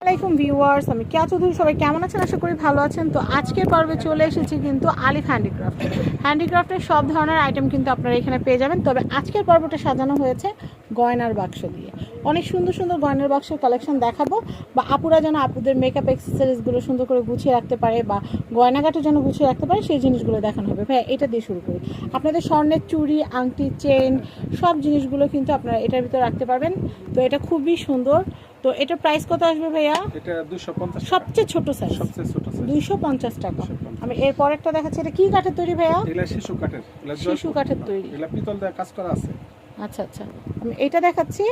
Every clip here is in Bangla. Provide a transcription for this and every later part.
আসসালামাইকুম ভিউয়ার্স, আমি কেয়া চৌধুরী, সবাই কেমন আছেন? আশা করি ভালো আছেন। তো আজকের পর্বে চলে এসেছি কিন্তু আলিফ হ্যান্ডিক্রাফট। হ্যান্ডিক্রাফটের সব ধরনের আইটেম কিন্তু আপনারা এখানে পেয়ে যাবেন। তবে আজকের পর্বটা সাজানো হয়েছে গয়নার বাক্স দিয়ে। অনেক সুন্দর সুন্দর গয়নার বাক্সের কালেকশন দেখাবো। বা আপুরা যেন আপুদের মেকআপ অ্যাক্সেসরিজগুলো সুন্দর করে গুছিয়ে রাখতে পারে বা গয়নাঘাটের যেন গুছিয়ে রাখতে পারে সেই জিনিসগুলো দেখানো হবে। ভাই এটা দিয়ে শুরু করি। আপনাদের স্বর্ণের চুড়ি আংটি চেন সব জিনিসগুলো কিন্তু আপনারা এটার ভিতরে রাখতে পারবেন। তো এটা খুবই সুন্দর। তো এটার প্রাইস কত আসবে ভাইয়া? এটা দুশো পঞ্চাশ সবচেয়ে ছোট সাইজ সবচেয়ে ছোট size। দুইশো পঞ্চাশ টাকা। আমি এর পরেরটা দেখাচ্ছি। এটা কি কাঠের তৈরি ভাইয়া? শিশু কাঠের। শিশু কাঠের তৈরি। এগুলা পিতল দিয়ে কাজ করা আছে। আচ্ছা আচ্ছা। আমি এটা দেখাচ্ছি।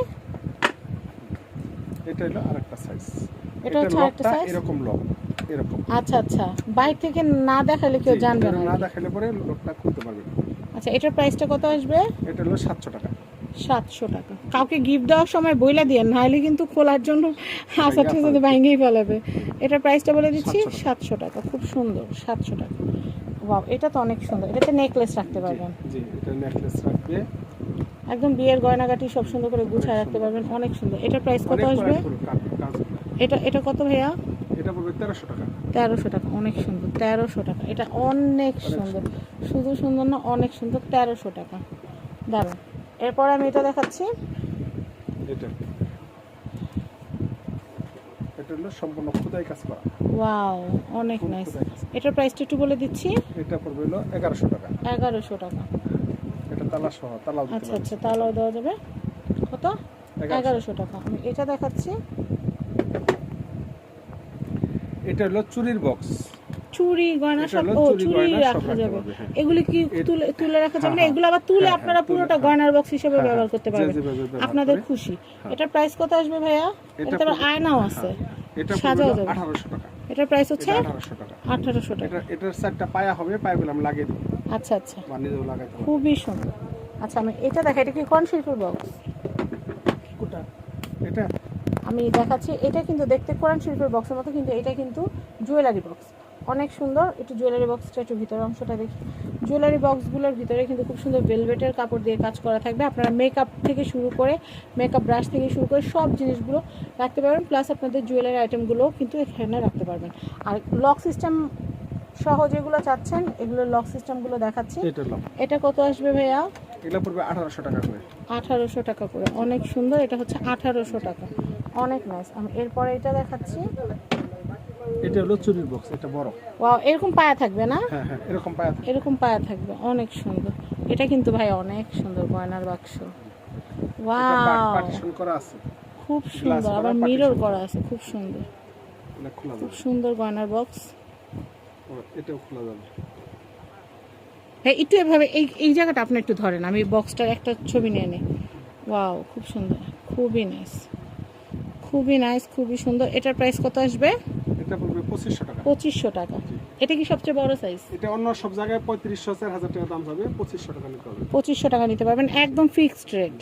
এটা হলো আরেকটা সাইজ এটা হচ্ছে আরেকটা size? এরকম লক এরকম। আচ্ছা আচ্ছা। বাইরে থেকে না দেখালে কেউ জানবে না। না দেখালে পরে লোকটা খুলতে পারবে। আচ্ছা এটার প্রাইসটা কত আসবে? এটা হলো সাতশো টাকা। সাতশো টাকা। কাউকে গিফট দেওয়ার সময় বইলা দিয়ে নাহলে কিন্তু খোলার জন্য ঠিক ফেলবে। ভাঙেই ফেলাবে। এটার প্রাইসটা বলে দিচ্ছি 700 সাতশো টাকা। খুব সুন্দর সাতশো টাকা। বাহ এটা তো অনেক সুন্দর। এটাতে নেকলেস রাখতে পারবেন। জি এটা নেকলেস রাখবে। একদম বিয়ের গয়নাগাটি সব সুন্দর করে গুছায় রাখতে পারবেন। অনেক সুন্দর। এটার প্রাইস কত আসবে। এটা এটা কত ভাইয়া? এটা পড়বে তেরোশো টাকা। তেরোশো টাকা অনেক সুন্দর। তেরোশো টাকা। এটা অনেক সুন্দর। শুধু সুন্দর না অনেক সুন্দর। তেরোশো টাকা। দারুণ এরপর আমি এটা দেখাচ্ছি। এটা। এটা হলো সম্পূর্ণ খোদাই কাজ করা। ওয়াও অনেক নাইস। এটার প্রাইসটা একটু বলে দিচ্ছি। এটা পড়বে হলো এগারোশো টাকা। এগারোশো টাকা। এটা তালা সহ তালাও আচ্ছা আচ্ছা তাহলেও দেওয়া যাবে। কত? এগারোশো। এগারোশো টাকা। আমি এটা দেখাচ্ছি। এটা হলো চুরির বক্স। চুড়ি গয়না সব ও সব রাখা যাবে। হ্যাঁ। এগুলি কি তুলে তুলে রাখা যাবে না? হ্যাঁ, এগুলো আবার তুলে হ্যাঁ, আপনারা হ্যাঁ, পুরোটা গয়নার বক্স হিসেবে ব্যবহার করতে পারবেন। আপনাদের খুশি। এটার প্রাইস কত আসবে ভাইয়া? এটা আবার আয়নাও আছে। এটা সাজাও যাবে। আঠারোশো টাকা। এটার প্রাইস হচ্ছে টাকা। আঠারোশো টাকা। এটা এটার চারটা পায়া হবে পায়াগুলো আমি লাগিয়ে দেবো। আচ্ছা আচ্ছা। খুবই সুন্দর। আচ্ছা আমি এটা দেখা এটা কি কোন শিল্পের বক্স? এটা? আমি দেখাচ্ছি এটা কিন্তু দেখতে কোরআন শিল্পের বক্সের মতো কিন্তু এটা কিন্তু জুয়েলারি বক্স অনেক সুন্দর। একটু জুয়েলারি বক্সটা একটু ভিতরের অংশটা দেখি। জুয়েলারি বক্সগুলোর ভিতরে কিন্তু খুব সুন্দর ভেলভেটের কাপড় দিয়ে কাজ করা থাকবে। আপনারা মেকআপ থেকে শুরু করে মেকআপ ব্রাশ থেকে শুরু করে সব জিনিসগুলো রাখতে পারবেন। প্লাস আপনাদের জুয়েলারি আইটেমগুলো কিন্তু এখানে রাখতে পারবেন। আর লক সিস্টেম সহ যেগুলো চাচ্ছেন এগুলো লক সিস্টেমগুলো দেখাচ্ছি। এটা কত আসবে ভাইয়া? এগুলো পড়বে আঠারোশো টাকা করে। আঠারোশো টাকা করে। অনেক সুন্দর। এটা হচ্ছে আঠারোশো টাকা। অনেক নাইস আমি এরপরে এটা দেখাচ্ছি। এটা হলো চুরির বক্স এটা বড়। ওয়াও এরকম পায়া থাকবে না? হ্যাঁ হ্যাঁ এরকম পায়া এরকম পায়া থাকবে অনেক সুন্দর। এটা কিন্তু ভাই অনেক সুন্দর গয়নার বাক্স। ওয়াও পার্টিশন করা আছে। খুব সুন্দর আবার মিরর করা। আছে খুব সুন্দর। খুব সুন্দর গয়নার বক্স এটাও খোলা যাবে। হ্যাঁ একটু এভাবে এই এই জায়গাটা আপনি একটু ধরেন আমি বক্সটার একটা ছবি নিয়ে নিই। ওয়াও খুব সুন্দর খুবই নাইস খুবই নাইস খুবই সুন্দর। এটার প্রাইস কত আসবে? এটা পড়বে পঁচিশশো টাকা। পঁচিশশো টাকা। এটা কি সবচেয়ে বড় সাইজ এটা অন্য সব জায়গায় পঁয়ত্রিশশো চার হাজার টাকা দাম যাবে পঁচিশশো টাকা নিতে হবে। পঁচিশশো টাকা নিতে পারবেন একদম ফিক্সড রেট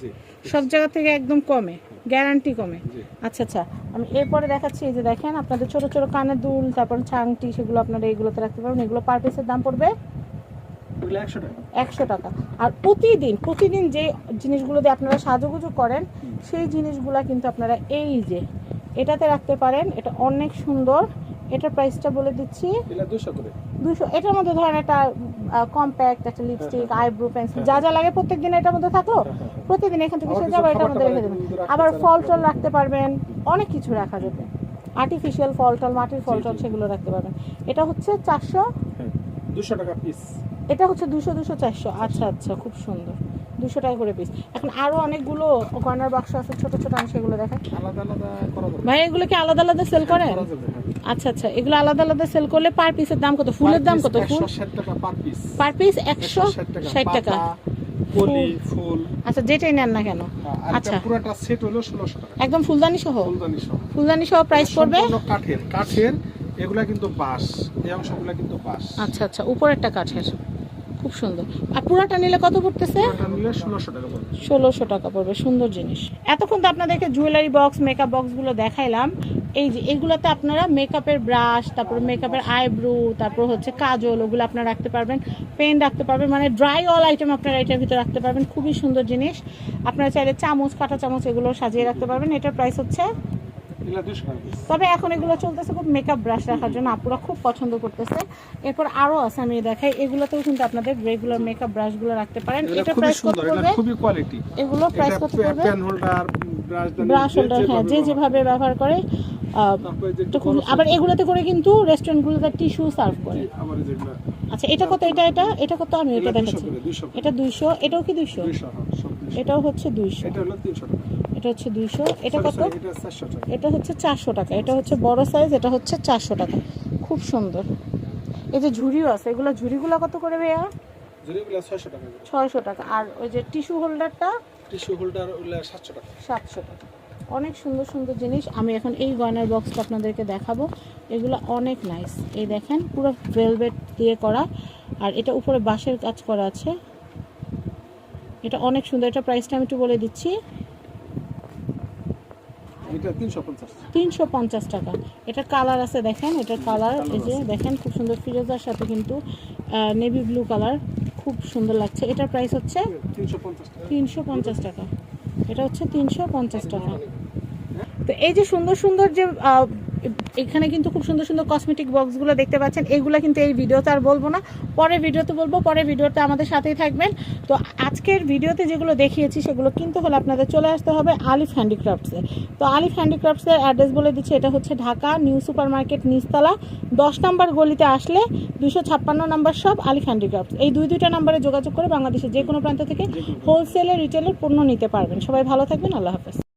সব জায়গা থেকে একদম কমে গ্যারান্টি কমে। আচ্ছা আচ্ছা আমি এরপরে দেখাচ্ছি এই যে দেখেন আপনাদের ছোট ছোট কানের দুল তারপর ছাংটি সেগুলো আপনারা এইগুলোতে রাখতে পারবেন। এগুলো পার পিসের দাম পড়বে এগুলো একশো টাকা। একশো টাকা। আর প্রতিদিন প্রতিদিন যে জিনিসগুলো দিয়ে আপনারা সাজুগুজু করেন সেই জিনিসগুলো কিন্তু আপনারা এই যে এটাতে রাখতে পারেন এটা অনেক সুন্দর। এটার প্রাইসটা বলে দিচ্ছি। দুশো এটার মধ্যে ধরেন একটা কম্প্যাক্ট একটা লিপস্টিক আইব্রো পেন্সিল যা যা লাগে প্রত্যেক দিন এটার মধ্যে থাকল। প্রতিদিন এখান থেকে আবার সে যাবে এটার মধ্যে রেখে দেবেন। আবার ফল টল রাখতে পারবেন অনেক কিছু রাখা যাবে। আর্টিফিশিয়াল ফল টল মাটির ফল টল সেগুলো রাখতে পারবেন। এটা হচ্ছে চারশো। হ্যাঁ দুশো টাকা পিস এটা হচ্ছে দুশো দুশো চারশো। আচ্ছা আচ্ছা খুব সুন্দর। দুশো টাকা করে পিস এখন আরও অনেকগুলো গয়নার বাক্স আছে ছোট ছোট আমি সেগুলো দেখাই। আলাদা আলাদা করা ভাই এগুলো কি আলাদা আলাদা সেল করে? করা হ্যাঁ। আচ্ছা আচ্ছা এগুলো আলাদা আলাদা সেল করলে পার পিসের দাম কত? ফুলের দাম কত? ফুল? টাকা পার পিস পার পিস একশো ষাট টাকা। কলি ফুল। আচ্ছা যেটাই নেন না কেন? আচ্ছা। এটা পুরোটা সেট হলো ষোলোশো টাকা। একদম ফুলদানি সহ? ফুলদানি সহ। ফুলদানি সহ প্রাইস পড়বে? কাঠের। কাঠের এগুলা কিন্তু বাঁশ। এই অংশগুলা কিন্তু বাঁশ। আচ্ছা আচ্ছা উপরেরটা কাঠের। খুব সুন্দর। আর পুরাটা নিলে কত পড়তেছে? ষোলোশো টাকা পড়বে। সুন্দর জিনিস। এতক্ষণ তো আপনাদেরকে জুয়েলারি বক্স মেকআপ বক্সগুলো দেখাইলাম। এই যে এগুলোতে আপনারা মেকআপের ব্রাশ তারপর মেকআপের আইব্রু তারপর হচ্ছে কাজল ওগুলো আপনারা রাখতে পারবেন। পেন রাখতে পারবেন মানে ড্রাই অল আইটেম আপনারা এটার ভিতরে রাখতে পারবেন। খুবই সুন্দর জিনিস। আপনারা চাইলে চামচ কাঁটা চামচ এগুলো সাজিয়ে রাখতে পারবেন। এটার প্রাইস হচ্ছে তবে এখন এগুলো চলতেছে খুব মেকআপ ব্রাশ রাখার জন্য আপুরা খুব পছন্দ করতেছে। এরপর আরও আছে আমি দেখাই এগুলোতেও কিন্তু আপনাদের রেগুলার মেকআপ ব্রাশগুলো রাখতে পারেন। এটা প্রাইস কত এগুলো পড়বে? খুবই কোয়ালিটি এগুলো প্রাইস কত পড়বে? পেন হোল্ডার ব্রাশ হোল্ডার হ্যাঁ যে যেভাবে ব্যবহার করে আবার এগুলোতে করে কিন্তু রেস্টুরেন্টগুলোতে টিস্যু সার্ভ করে। আচ্ছা এটা কত? এটা এটা এটা কত? আমি এটা দেখাচ্ছি। এটা দুইশো? এটাও কি হ্যাঁ দুইশো। এটাও হচ্ছে দুইশো। এটা হলো তিনশো টাকা। এটা হচ্ছে দুইশো। এটা কত? এটা হচ্ছে চারশো টাকা। এটা হচ্ছে বড় সাইজ এটা হচ্ছে চারশো টাকা। খুব সুন্দর। এই যে ঝুড়িও আছে এগুলো ঝুড়িগুলো কত করে ভাইয়া? ছয়শো টাকা আর ওই যে টিস্যু হোল্ডারটা? টিস্যু হোল্ডার সাতশো টাকা। সাতশো টাকা। অনেক সুন্দর সুন্দর জিনিস। আমি এখন এই গয়নার বক্সটা আপনাদেরকে দেখাবো। এগুলো অনেক নাইস এই দেখেন পুরো ভেলভেট দিয়ে করা। আর এটা উপরে বাঁশের কাজ করা আছে। এটা অনেক সুন্দর। এটা প্রাইসটা আমি একটু বলে দিচ্ছি। এটা তিনশো পঞ্চাশ। তিনশো পঞ্চাশ টাকা। এটা কালার আছে দেখেন এটার কালার এই যে দেখেন খুব সুন্দর ফিরোজার সাথে কিন্তু নেভি ব্লু কালার খুব সুন্দর লাগছে। এটার প্রাইস হচ্ছে তিনশো পঞ্চাশ টাকা। এটা হচ্ছে তিনশো পঞ্চাশ টাকা। তো এই যে সুন্দর সুন্দর যে এখানে কিন্তু খুব সুন্দর সুন্দর কসমেটিক বক্সগুলো দেখতে পাচ্ছেন। এগুলো কিন্তু এই ভিডিওতে আর বলব না। পরে ভিডিওতে বলব পরে ভিডিওতে আমাদের সাথেই থাকবেন। তো আজকের ভিডিওতে যেগুলো দেখিয়েছি সেগুলো কিন্তু হলে আপনাদের চলে আসতে হবে আলিফ হ্যান্ডিক্রাফটসে তো আলিফ হ্যান্ডিক্রাফটসের অ্যাড্রেস বলে দিচ্ছি এটা হচ্ছে ঢাকা নিউ সুপার মার্কেট নিচতলা। দশ নম্বর গলিতে আসলে দুশো ছাপ্পান্ন নম্বর সব আলিফ হ্যান্ডিক্রাফটস। এই দুই দুইটা নম্বরে যোগাযোগ করে বাংলাদেশের যে কোনো প্রান্ত। থেকে হোলসেলে রিটেলের পণ্য নিতে পারবেন। সবাই ভালো থাকবেন আল্লাহ হাফেজ।